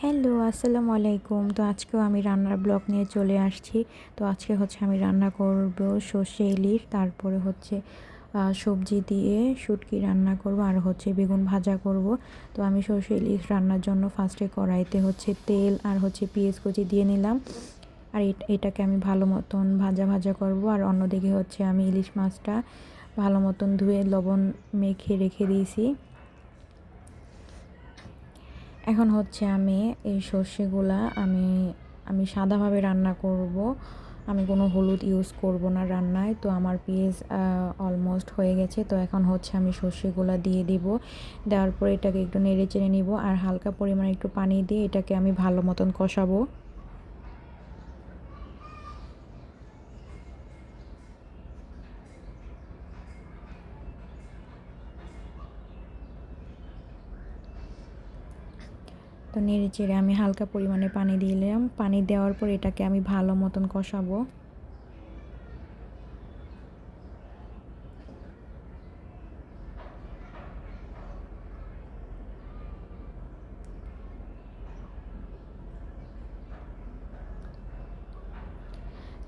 Hello, আসসালামু আলাইকুম। তো আজকেও আমি রান্নার ব্লগ নিয়ে চলে আসছি। তো আজকে হচ্ছে আমি রান্না করব সর্ষে ইলিশ, তারপরে হচ্ছে সবজি দিয়ে শুটকি রান্না করব, আর হচ্ছে বেগুন ভাজা করব। তো আমি সর্ষে ইলিশ রান্নার জন্য ফার্স্টে কড়াইতে হচ্ছে তেল আর হচ্ছে পেঁয়াজ কুচি দিয়ে নিলাম। আর এট- এটাকে আমি ভালো মতন ভাজা ভাজা করব। আর অন্যদিকে হচ্ছে আমি ইলিশ মাছটা ভালো মতন ধুয়ে লবণ মেখে রেখে দিয়েছি। এখন হচ্ছে আমি এই সর্ষেগুলা আমি আমি সাদাভাবে রান্না করব। আমি কোনো হলুদ ইউজ করব না রান্নায়। তো আমার পেঁয়াজ অলমোস্ট হয়ে গেছে। তো এখন হচ্ছে আমি সর্ষেগুলা দিয়ে দিব। দেওয়ার পরে এটাকে একটু নেড়ে চেড়ে নিব। আর হালকা পরিমাণে একটু পানি দিয়ে এটাকে আমি ভালো মতন কষাবো। তো নেড়ে চেড়ে আমি হালকা পরিমাণে পানি দিলাম পানি দেওয়ার পর এটাকে আমি ভালো মতন কষাবো।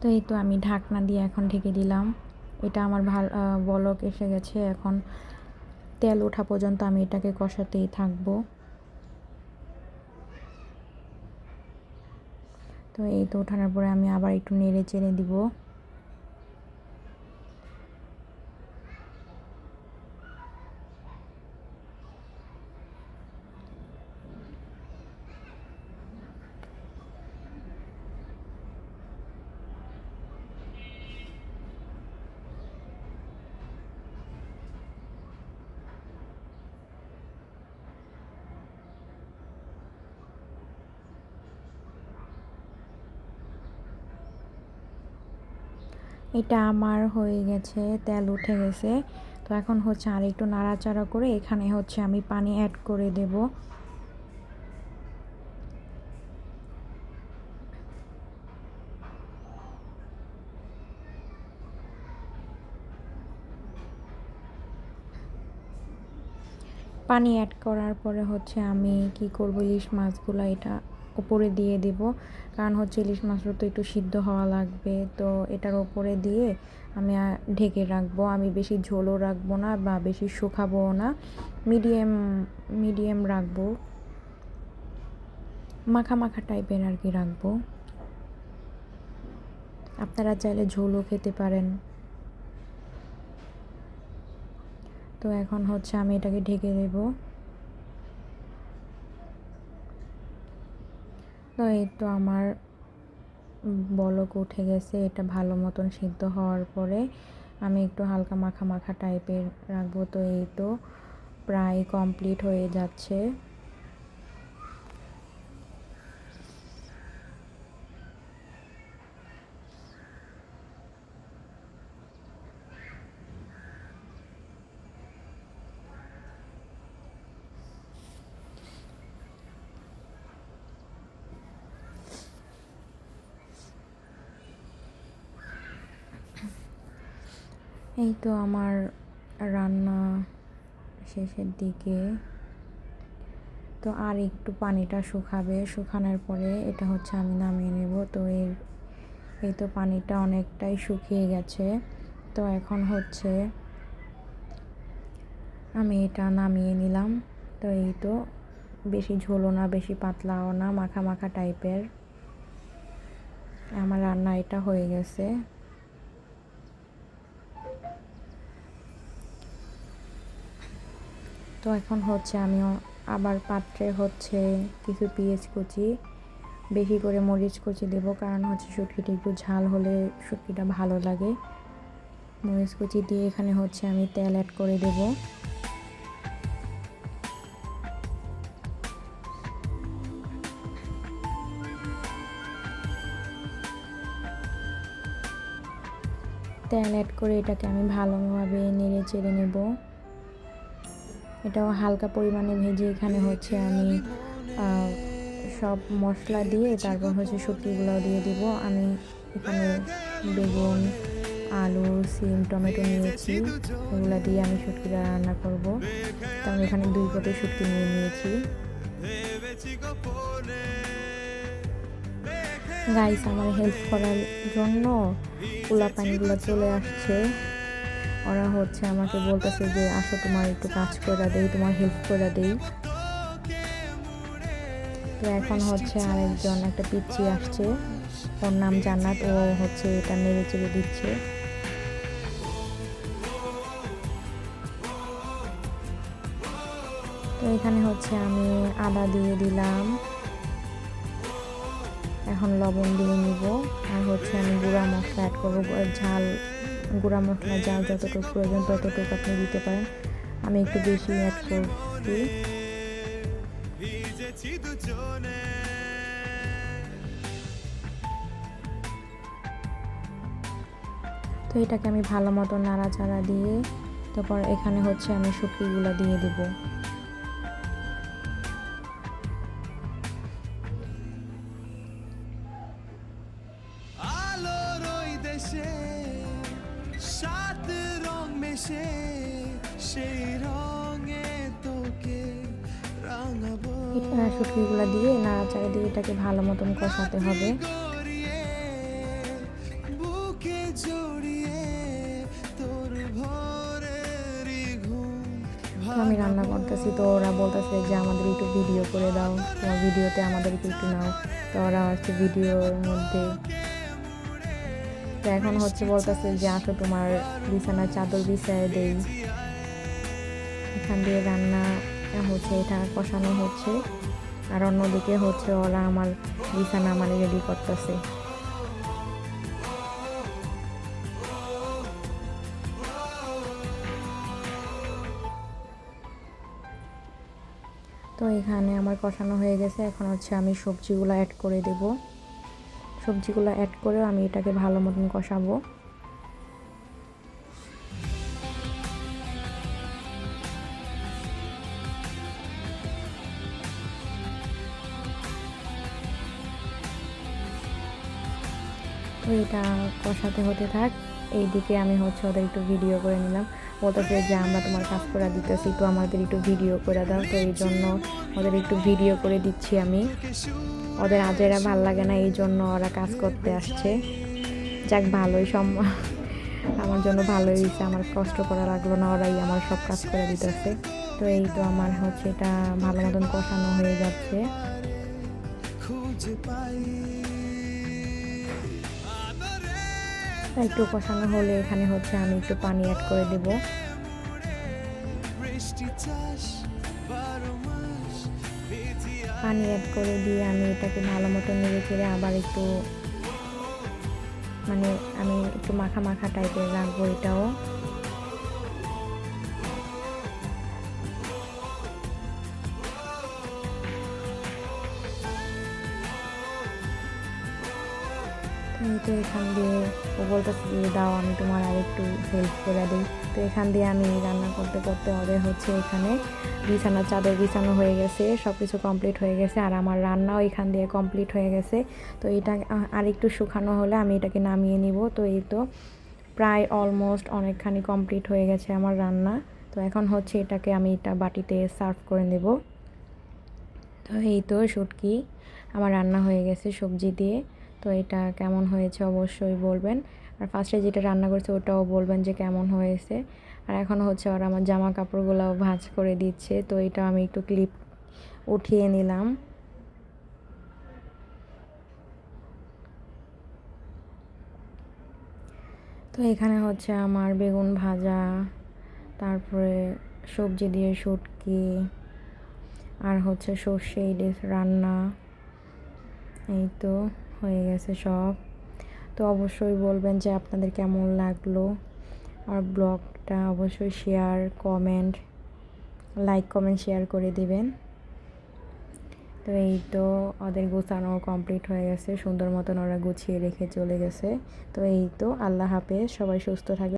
তো এই তো আমি ঢাকনা দিয়ে এখন ঢেকে দিলাম। এটা আমার ভালো বলক এসে গেছে। এখন তেল ওঠা পর্যন্ত আমি এটাকে কষাতেই থাকব। তো এই তো ওঠানোর পরে আমি আবার একটু নেড়ে চেড়ে দিব। এটা আমার হয়ে গেছে, তেল উঠে গেছে। তো এখন হচ্ছে আর একটু নাড়াচাড়া করে এখানে হচ্ছে আমি পানি অ্যাড করে দেব। পানি অ্যাড করার পরে হচ্ছে আমি কি করব, ইলিশ মাছগুলো এটা উপরে দিয়ে দেব। কারণ হচ্ছে ইলিশ মাছগুলো তো একটু সিদ্ধ হওয়া লাগবে। তো এটার ওপরে দিয়ে আমি ঢেকে রাখব। আমি বেশি ঝোলও রাখব না বা বেশি শুকাবো না। মিডিয়াম মিডিয়াম রাখব। মাখা মাখা টাইপের আর কি রাখব। আপনারা চাইলে ঝোলও খেতে পারেন। তো এখন হচ্ছে আমি এটাকে ঢেকে দেব। তো এই তো আমার বলক উঠে গেছে, এটা ভালো মতন সিদ্ধ হওয়ার পরে আমি একটু হালকা মাখা মাখা টাইপের রাখব। তো এই তো প্রায় কমপ্লিট হয়ে যাচ্ছে। এই তো আমার রান্না শেষের দিকে। তো আর একটু পানিটা শুকাবে। শুকানোর পরে এটা হচ্ছে আমি নামিয়ে নেব। তো এর, এই তো পানিটা অনেকটাই শুকিয়ে গেছে। তো এখন হচ্ছে আমি এটা নামিয়ে নিলাম। তো এই তো বেশি ঝোলও না, বেশি পাতলাও না, মাখা মাখা টাইপের আমার রান্না এটা হয়ে গেছে। তো এখন হচ্ছে আমি আবার পাত্রে হচ্ছে কিছু পেঁয়াজ কুচি, বেশি করে মরিচ কুচি দেব, কারণ হচ্ছে শুটকিটা একটু ঝাল হলে শুটকিটা ভালো লাগে। মরিচ কুচি দিয়ে এখানে হচ্ছে আমি তেল অ্যাড করে দেব। তেল অ্যাড করে এটাকে আমি ভালোভাবে নেড়ে চেড়ে নেব। এটাও হালকা পরিমাণে ভেজে এখানে হচ্ছে আমি সব মশলা দিয়ে তারপর হচ্ছে সবজিগুলোও দিয়ে দিব। আমি এখানে বেগুন, আলু, সিম, টমেটো নিয়েছি। এগুলো দিয়ে আমি শুটকিটা রান্না করব। তো আমি এখানে দুই পটে শুটকি নিয়ে নিয়েছি। গাইস আমার হেল্প করার জন্য পোলা পানিগুলো চলে আসছে। ওরা হচ্ছে আমাকে বলতেছে যে, আসো তোমার একটু কাজ করে দেই, তোমার হেল্প করে দেই। তো এখন হচ্ছে আরেকজন, একটা পিচ্ছি আসছে। ওর নাম জান্নাত, ও হচ্ছে এটা নেড়ে চেড়ে দিচ্ছে। তো এখানে হচ্ছে আমি আদা দিয়ে দিলাম। এখন লবণ দিয়ে নিব। আর হচ্ছে আমি গুঁড়া মশলা অ্যাড করব, ঝাল গুঁড়া মশলা যা যতটুকু প্রয়োজন ততটুকু আপনি দিতে পারেন। আমি একটু বেশি অ্যাড করছি তো এটাকে আমি ভালো মতো নাড়াচাড়া দিয়ে, তারপর এখানে হচ্ছে আমি শুটকিগুলো দিয়ে দেবো। মেশে সেই রঙে তোকে রাঙাবো। শুটকিগুলো দিয়ে নাড়াচাড়া দিয়ে এটাকে ভালো মতন কষাতে হবে। বুকে জড়িয়ে তোর ভোরেরই ঘুম আমি রান্না করতেছি তো ওরা বলতেছে যে আমাদের একটু ভিডিও করে দাও। ভিডিওতে আমাদেরকে একটু নাও। তো ওরা হচ্ছে ভিডিওর মধ্যে তো এখন হচ্ছে বলতেছে যে, আসো তোমার বিছানার চাদর বিছায় দেই। এখান দিয়ে রান্না হচ্ছে, এটা কষানো হচ্ছে। আর অন্যদিকে হচ্ছে ওরা আমার বিছানা আমার রেডি করতেছে। তো এখানে আমার কষানো হয়ে গেছে। এখন হচ্ছে আমি সবজিগুলো অ্যাড করে দেব। সবজিগুলো অ্যাড করেও আমি এটাকে ভালো মতন কষাবো। এটা কষাতে হতে থাক। এইদিকে আমি হচ্ছে ওদের একটু ভিডিও করে নিলাম। বলতেছে যে, আমরা তোমার কাজ করে দিতেছি, তো আমাদের একটু ভিডিও করে দাও। তো এই জন্য ওদের একটু ভিডিও করে দিচ্ছি আমি। ওদের আজেরা ভালো লাগে না, এই জন্য ওরা কাজ করতে আসছে। যাক, ভালোই সম আমার জন্য ভালোই হয়েছে আমার কষ্ট করা লাগল না, ওরাই আমার সব কাজ করে দিতেছে। তো এই তো আমার হচ্ছে এটা ভালো মতন কষানো হয়ে যাচ্ছে। খুঁজে পাই একটু কষানো হলে এখানে হচ্ছে আমি একটু পানি অ্যাড করে দেব। পানি অ্যাড করে দিয়ে আমি এটাকে ভালো মতো নেড়ে চেড়ে আবার একটু মানে আমি একটু মাখা মাখা টাইপের রাখব এটাও। তো এখান দিয়ে ও বলতেছে যে, দাও, আমি তোমার আর একটু হেল্প করে দিই। তো এখান দিয়ে আমি রান্না করতে করতে ওদের হচ্ছে এখানে। বিছানার চাদর বিছানো হয়ে গেছে সব কিছু কমপ্লিট হয়ে গেছে, আর আমার রান্নাও এখান দিয়ে কমপ্লিট হয়ে গেছে। তো এটা আর একটু শুকানো হলে আমি এটাকে নামিয়ে নিব। তো এই তো প্রায় অলমোস্ট অনেকখানি কমপ্লিট হয়ে গেছে আমার রান্না। তো এখন হচ্ছে এটাকে আমি এটা বাটিতে সার্ভ করে নেব। তো এই তো শুটকি, আমার রান্না হয়ে গেছে সবজি দিয়ে। তো এটা কেমন হয়েছে অবশ্যই বলবেন। আর ফার্স্টে যেটা রান্না করেছে ওটাও বলবেন যে কেমন হয়েছে। আর এখন হচ্ছে ওরা আমার জামা কাপড়গুলোও ভাঁজ করে দিচ্ছে, তো এটা আমি একটু ক্লিপ উঠিয়ে নিলাম। তো এখানে হচ্ছে আমার বেগুন ভাজা, তারপরে সবজি দিয়ে শুটকি, আর হচ্ছে সর্ষে ইলিশ রান্না, এই তো। হয়ে গেছে সব। তো অবশ্যই বলবেন যে আপনাদের কেমন লাগল। আর ব্লগটা অবশ্যই share, comment, like, comment, share করে দিবেন। তো এই তো ওদের গোছানো কমপ্লিট হয়ে গেছে। সুন্দর মতন ওরা গুছিয়ে রেখে চলে গেছে। তো এই তো আল্লাহ হাফেজ। সবাই সুস্থ থাকবে